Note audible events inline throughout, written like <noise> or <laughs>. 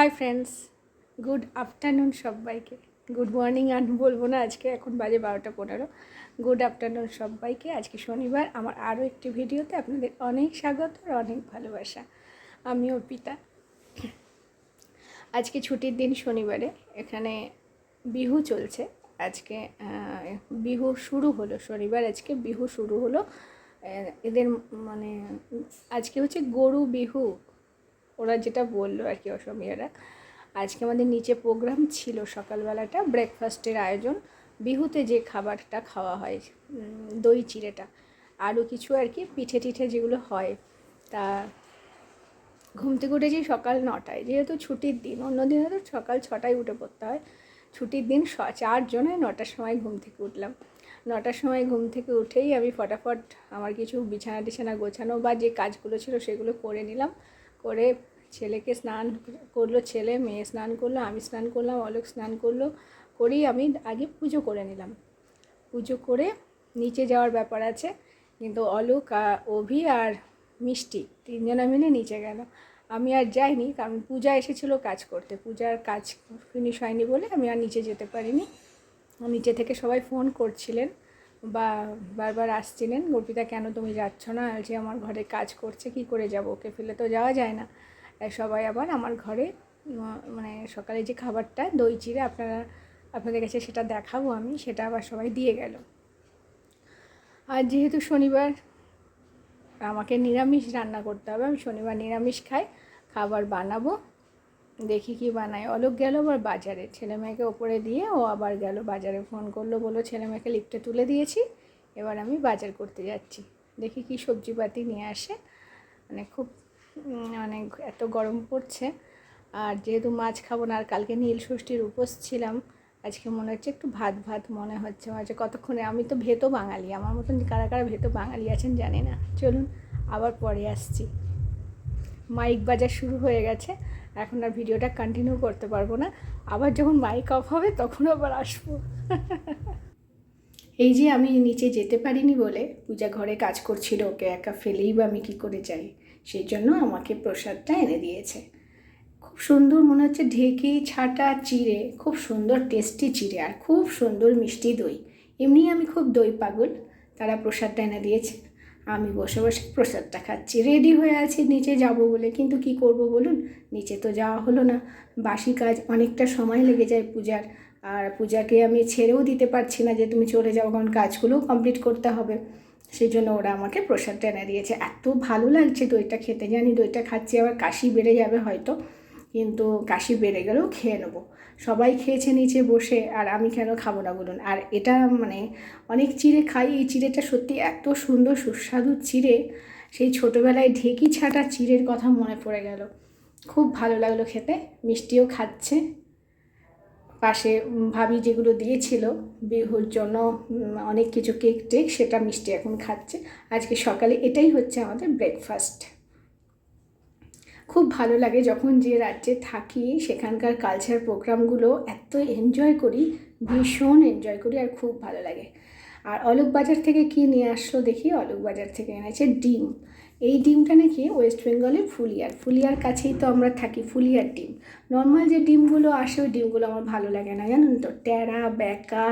High friends good afternoon সবাইকে। Good morning আর বলব না, আজকে এখন বাজে বারোটা পনেরো। গুড আফটারনুন সবাইকে। আজকে শনিবার, আমার আরও একটি ভিডিওতে আপনাদের অনেক স্বাগত আর অনেক ভালোবাসা। আমি অর্পিতা। আজকে ছুটির দিন শনিবারে, এখানে বিহু চলছে। আজকে বিহু শুরু হলো, শনিবার আজকে বিহু শুরু হলো। এদের মানে আজকে হচ্ছে গরু বিহু। ওরা যেটা বলল আর কি অসমীয়ারা। আজকে আমাদের নিচে প্রোগ্রাম ছিল সকালবেলাটা ব্রেকফাস্টের আয়োজন। বিহুতে যে খাবারটা খাওয়া হয় দই, চিড়েটা, আরও কিছু আর কি, পিঠে টিঠে যেগুলো হয়, তা ঘুম থেকে উঠেছি সকাল নটায়। যেহেতু ছুটির দিন অন্য দিনে তো সকাল ছটায় উঠে পড়তে হয়। ছুটির দিন চারজনে নটার সময় ঘুম থেকে উঠলাম। নটার সময় ঘুম থেকে উঠেই আমি ফটাফট আমার কিছু বিছানা টিছানা গোছানো বা যে কাজগুলো ছিল সেগুলো করে নিলাম। করে ছেলেকে স্নান করল, ছেলে, মেয়ে স্নান করল, আমি স্নান করলাম, অলোক স্নান করল, করেই আমি আগে পুজো করে নিলাম। পুজো করে নিচে যাওয়ার ব্যাপার আছে, কিন্তু অলোক অভি আর মিষ্টি তিনজনে মিলে নিচে গেল। আমি আর যাইনি, কারণ পূজা এসেছিল কাজ করতে। পূজার কাজ ফিনিশ হয়নি বলে আমি আর নিচে যেতে পারিনি। নিচে থেকে সবাই ফোন করছিলেন বা বারবার আসছিলেন, গোপিতা, কেন তুমি যাচ্ছ না? যে আমার ঘরে কাজ করছে, কি করে যাব? ওকে ফেলে তো যাওয়া যায় না। সবাই আবার আমার ঘরে মানে সকালে যে খাবারটা, দই, চিড়ে আপনারা, আপনাদের কাছে সেটা দেখাবো আমি, সেটা আবার সবাই দিয়ে গেল। আর যেহেতু শনিবার আমাকে নিরামিষ রান্না করতে হবে, আমি শনিবার নিরামিষ খাই, খাবার বানাবো, দেখি কি বানাই অলোক গেল আবার বাজারে, ছেলে মেয়েকে ওপরে দিয়ে ও আবার গেল বাজারে, ফোন করল, বলল, ছেলে মেয়েকে লিফটে তুলে দিয়েছি, এবার আমি বাজার করতে যাচ্ছি। দেখি কি সবজিপাতি নিয়ে আসে মানে খুব মানে এত গরম পড়ছে। আর যেহেতু মাছ খাব না, আর কালকে নীল ষষ্ঠীর উপোস ছিলাম, আজকে মনে হচ্ছে একটু ভাত ভাত মনে হচ্ছে। হচ্ছে কতক্ষণে? আমি তো ভেতো বাঙালি, আমার মতন কারা কারা ভেতো বাঙালি আছেন জানি না। চলুন, আবার পরে আসছি। মাইক বাজার শুরু হয়ে গেছে, এখন আর ভিডিওটা কন্টিনিউ করতে পারব না। আবার যখন মাইক অফ হবে, তখন আবার আসব। এই যে আমি নিচে যেতে পারিনি বলে, পূজা ঘরে কাজ করছিল, ওকে একা ফেলেই বা আমি কী করে যাই? সেই জন্য আমাকে প্রসাদটা এনে দিয়েছে। খুব সুন্দর মনে হচ্ছে ঢেকে ছাটা চিড়ে, খুব সুন্দর টেস্টি চিড়ে আর খুব সুন্দর মিষ্টি দই। এমনি আমি খুব দই পাগল, তারা প্রসাদটা এনে দিয়েছে। আমি বসে বসে প্রসাদটা খাচ্ছি। রেডি হয়ে আছি, নিচে যাব বলে। কিন্তু কি করব বলুন? নিচে তো যাওয়া হলো না। বাসি কাজ, অনেকটা সময় লেগে যায় পূজার। আর পূজাকে আমি ছেড়েও দিতে পারছি না যে তুমি চলে যাও, কারণ কাজগুলোও কমপ্লিট করতে হবে। সেই জন্য ওরা আমাকে প্রসাদটা এনে দিয়েছে। এত ভালো লাগছে দইটা খেতে, জানি দইটা খাচ্ছি, আবার কাশি বেড়ে যাবে হয়তো, কিন্তু কাশি বেড়ে গেলেও খেয়ে নেব। সবাই খেয়েছে নিচে বসে, আর আমি কেন খাব না বলুন? আর এটা মানে অনেক চিড়ে খাই, এই চিড়েটা সত্যি এত সুন্দর সুস্বাদু চিড়ে, সেই ছোটোবেলায় ঢেকি ছাটা চিড়ের কথা মনে পড়ে গেল। খুব ভালো লাগল খেতে, মিষ্টিও খাচ্ছে। পাশে ভাবি যেগুলো দিয়েছিল, বিহুর জন্য অনেক কিছু কেক টেক, সেটা মিষ্টি এখন খাচ্ছে। আজকে সকালে এটাই হচ্ছে আমাদের ব্রেকফাস্ট খুব ভালো লাগে যখন যে রাজ্যে থাকি, সেখানকার কালচার প্রোগ্রামগুলো এত এনজয় করি, ভীষণ এনজয় করি আর খুব ভালো লাগে। আর অলোক বাজার থেকে কি নিয়ে আসলো দেখি? অলোক বাজার থেকে এনেছে ডিম। এই ডিমটা নাকি ওয়েস্ট বেঙ্গলে ফুলিয়ার। ফুলিয়ার কাছেই তো আমরা থাকি, ফুলিয়ার ডিম। নর্মাল যে ডিমগুলো আসে, ওই ডিমগুলো আমার ভালো লাগে না, জানেন তো? ট্যাড়া ব্যাকা,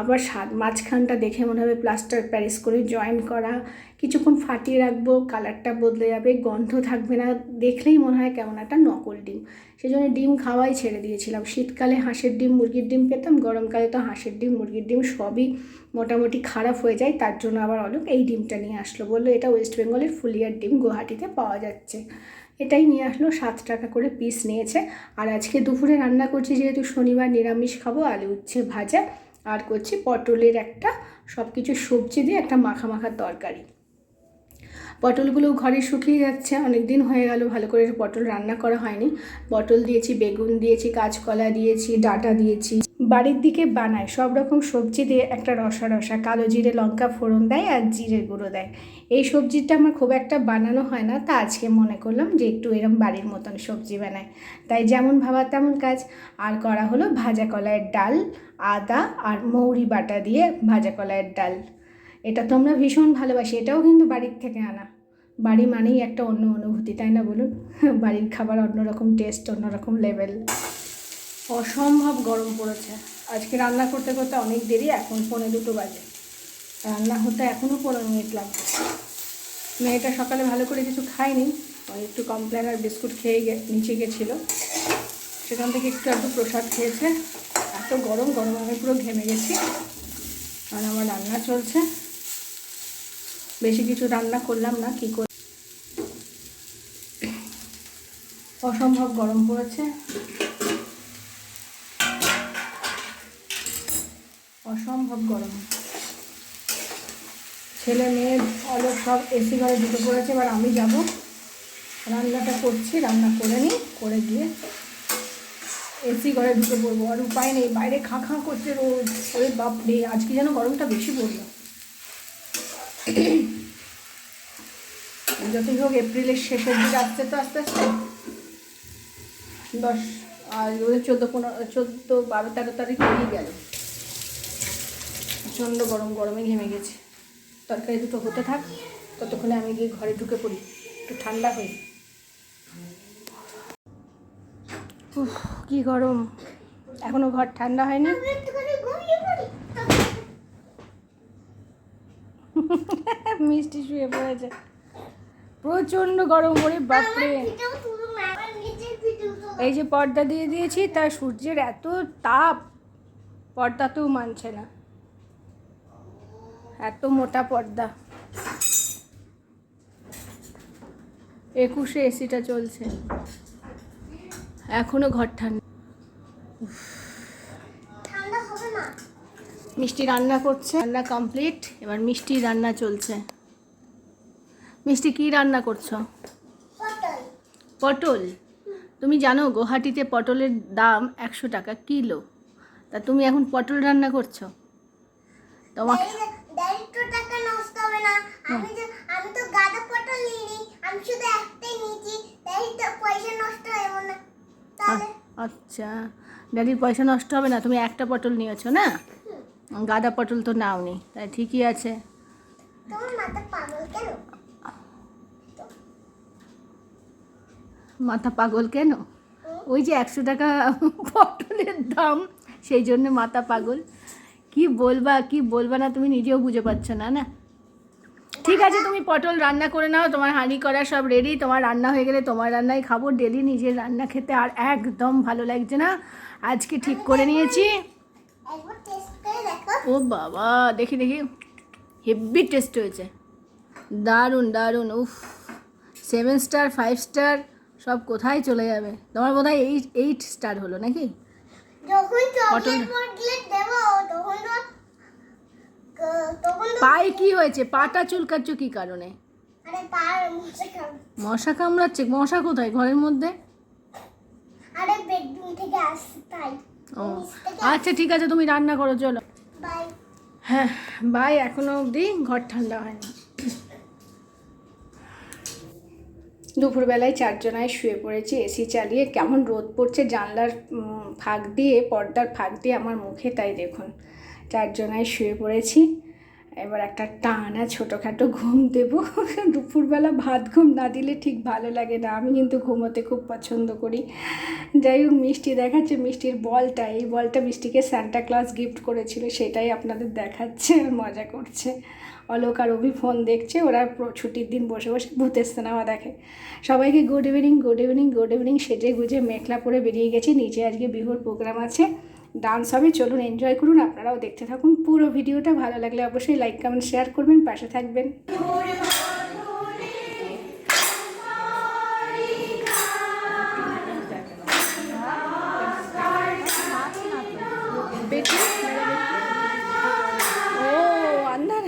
আবার স্বাদ, মাঝখানটা দেখে মনে হবে প্লাস্টার প্যারিস করে জয়েন করা। কিছুক্ষণ ফাটিয়ে রাখব কালারটা বদলে যাবে, গন্ধ থাকবে না, দেখলেই মনে হয় কেমন একটা নকল ডিম। সেই জন্য ডিম খাওয়াই ছেড়ে দিয়েছিলাম। শীতকালে হাঁসের ডিম, মুরগির ডিম পেতাম, গরমকালে তো হাঁসের ডিম, মুরগির ডিম সবই মোটামুটি খারাপ হয়ে যায়, তার জন্য আবার অলোক এই ডিমটা নিয়ে আসলো। বলল, এটা ওয়েস্ট বেঙ্গলের ফুলিয়ার ডিম, গুয়াহাটিতে পাওয়া যাচ্ছে। এটাই নিয়ে আসলো, সাত টাকা করে পিস নিয়েছে। আর আজকে দুপুরে রান্না করছি যেহেতু শনিবার নিরামিষ খাব, আলু উচ্ছে ভাজা, আর করছি পটলের একটা সব কিছু সবজি দিয়ে একটা মাখা মাখার তরকারি। পটলগুলো ঘরে শুকিয়ে যাচ্ছে অনেক দিন হয়ে গেল, ভালো করে পটল রান্না করা হয়নি। পটল দিয়েছি, বেগুন দিয়েছি, কাঁচকলা দিয়েছি, ডাটা দিয়েছি। বাড়ির দিকে বানায় সব রকম সবজি দিয়ে একটা রসা রসা, কালো জিরে লঙ্কা ফোড়ন দেয় আর জিরে গুঁড়ো দেয়। এই সবজিটা আমার খুব একটা বানানো হয় না, তা আজকে মনে করলাম যে একটু এরম বাড়ির মতন সবজি বানায় তাই যেমন ভাবা তেমন কাজ। আর করা হলো ভাজা কলাইয়ের ডাল, আদা আর মৌরি বাটা দিয়ে ভাজা কলাইয়ের ডাল। এটা তো আমরা ভীষণ ভালোবাসি, এটাও কিন্তু বাড়ির থেকে আনা। বাড়ি মানেই একটা অন্য অনুভূতি, তাই না বলুন? <laughs> বাড়ির খাবার অন্যরকম টেস্ট অন্যরকম লেভেল অসম্ভব গরম পড়েছে। আজকে রান্না করতে করতে অনেক দেরি, এখন পৌনে দুটো বাজে। রান্না হতে এখনও পনেরো মিনিট লাগবে। মেয়েটা সকালে ভালো করে কিছু খায়নি একটু কমপ্লেন আর বিস্কুট খেয়ে নিচে গেছিল। সেখান থেকে একটু একটু প্রসাদ খেয়েছে। এত গরম গরম আমি পুরো ঘেমে গেছি। আর আমার রান্না চলছে। বেশি কিছু রান্না করলাম না, কী করে? অসম্ভব গরম পড়েছে। অসম্ভব গরম। ছেলে মেয়ে অলক সব এসি ঘরে ঢুকে পড়েছে, এবার আমি যাব। রান্নাটা করছি, রান্না করে নিই, করে গিয়ে এসি ঘরে ঢুকে পড়ব। আর উপায় নেই, বাইরে খাঁ খাঁ করছে রোদ। ওই বাপরে, আজকে যেন গরমটা বেশি পড়ল। যতই হোক এপ্রিলের শেষের দিকে আসতে তো আস্তে আস্তে। দশ, আর চোদ্দ, পনেরো, চোদ্দ, বারো, তেরো তারিখ হয়েই গেল। প্রচণ্ড গরম, গরমে ঘেমে গেছে। তরকারি দুটো হতে থাক, ততক্ষণে আমি গিয়ে ঘরে ঢুকে পড়ি, একটু ঠান্ডা হই কি গরম। এখনও ঘর ঠান্ডা হয়নি। <laughs> মিষ্টি শুয়ে পড়েছে। প্রচণ্ড গরম করে বাপরে। এই যে পর্দা দিয়ে দিয়েছি তা সূর্যের এত তাপ পর্দাতেও মানছে না। এত মোটা পর্দা। একুশে এসিটা চলছে। এখনও ঘর ঠান্ডা। মিষ্টি রান্না করছে। রান্না কমপ্লিট এবার মিষ্টি রান্না চলছে। মিষ্টি কি রান্না করছ? পটল। তুমি জানো গুয়াহাটিতে পটলের দাম একশো টাকা কিলো। তা তুমি এখন পটল রান্না করছ? তোমাকে আচ্ছা। ড্যাডির পয়সা নষ্ট হবে না। তুমি একটা পটল নিয়েছো না? গাদা পটল তো নাওনি তাই ঠিকই আছে। তোমার মাথা পাগল কেন? মাথা পাগল কেন? ওই যে একশো টাকা পটলের দাম সেই জন্য মাথা পাগল। কি বলবা কি বলবা না তুমি নিজেও বুঝে পাচ্ছ না না? ঠিক আছে তুমি পটল রান্না করে নাও তোমার হাঁড়ি করা সব রেডি তোমার রান্না হয়ে গেলে তোমার রান্নাই খাব ডেলি নিজের রান্না খেতে আর একদম ভালো লাগছে না। আজকে ঠিক করে নিয়েছি একবার টেস্ট করে দেখো ও বাবা দেখি দেখি। হেভি টেস্ট হয়েছে। দারুণ দারুণ উফ। সেভেন স্টার ফাইভ স্টার সব কোথায় চলে যাবে? তোমার বোধ হয় এইট এইট স্টার হলো নাকি? পায়ে কি হয়েছে? পাটা চুলকাচ্ছ কি কারণে? মশা কামড়াচ্ছে? মশা কোথায়? ঘরের মধ্যে? আরে বেডরুম থেকে আসছে তাই। ও আচ্ছা ঠিক আছে তুমি রান্না করো চলো। হ্যাঁ বাই এখনও অবধি, ঘর ঠান্ডা হয়নি। দুপুরবেলায় চারজনায় শুয়ে পড়েছি এসি চালিয়ে। কেমন রোদ পড়ছে জানলার ফাঁক দিয়ে, পর্দার ফাঁক দিয়ে আমার মুখে, তাই দেখুন। চারজনায় শুয়ে পড়েছি। এবার একটা টানা ছোটোখাটো ঘুম দেবো। <laughs> দুপুরবেলা ভাত ঘুম না দিলে ঠিক ভালো লাগে না। আমি কিন্তু ঘুমোতে খুব পছন্দ করি। যাই হোক, মিষ্টি দেখাচ্ছে, মিষ্টির বলটা। এই বলটা মিষ্টিকে স্যান্টা ক্লাস গিফট করেছিল, সেটাই আপনাদের দেখাচ্ছে মজা করছে। অলোক আর অভি ফোন দেখছে, ওরা ছুটির দিন বসে বসে ভূতের সিনেমা দেখে। সবাইকে good evening good evening good evening সেজে গুজে মেঘলা পরে বেরিয়ে গেছি। নিচে আজকে বিহুর প্রোগ্রাম আছে। ডান্স হবে, চলুন এনজয় করুন, আপনারাও দেখতে থাকুন। পুরো ভিডিওটা ভালো লাগলে অবশ্যই লাইক কমেন্ট শেয়ার করবেন, পাশে থাকবেন। ও আন্দার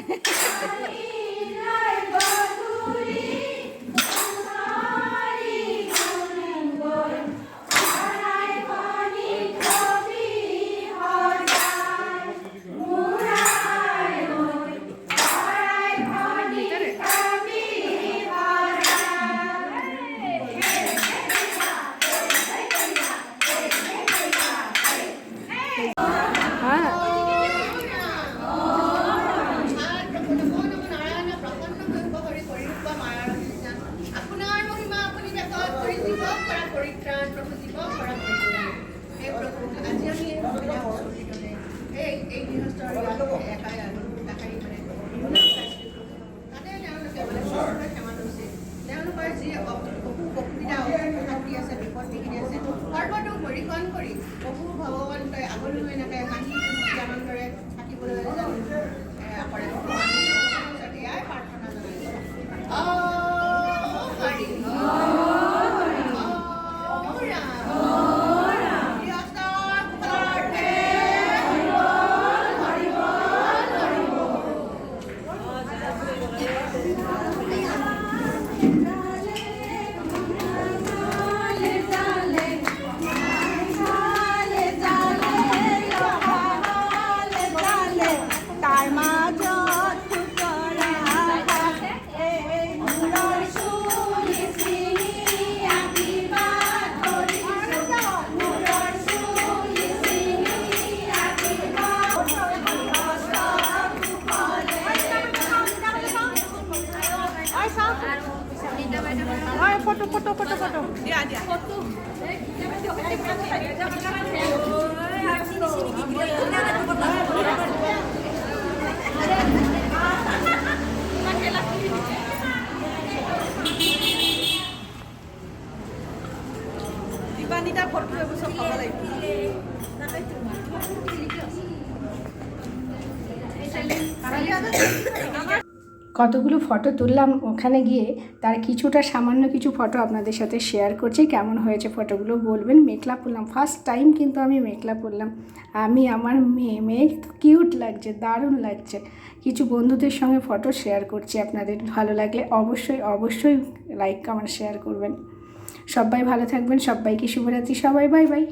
তেওঁলোকৰ যি অসু অসুবিধা অসুশান্তি আছে বিপদ বিঘিনি আছে সৰ্বটো পৰিকণ কৰি প্ৰভু ভগৱন্তই আগলৈও কতগুলো ফটো তুললাম ওখানে গিয়ে তার কিছুটা সামান্য কিছু ফটো আপনাদের সাথে শেয়ার করছি, কেমন হয়েছে ফটোগুলো বলবেন। মেকলা পরলাম ফার্স্ট টাইম কিন্তু আমি মেকলা পরলাম। আমি, আমার মেয়ে মেয়ে কিউট লাগছে, দারুণ লাগছে। কিছু বন্ধুদের সঙ্গে ফটো শেয়ার করছি আপনাদের, ভালো লাগলে অবশ্যই অবশ্যই লাইক কমেন্ট শেয়ার করবেন। সবাই ভালো থাকবেন, সবাইকে শুভরাত্রি, সবাই বাই বাই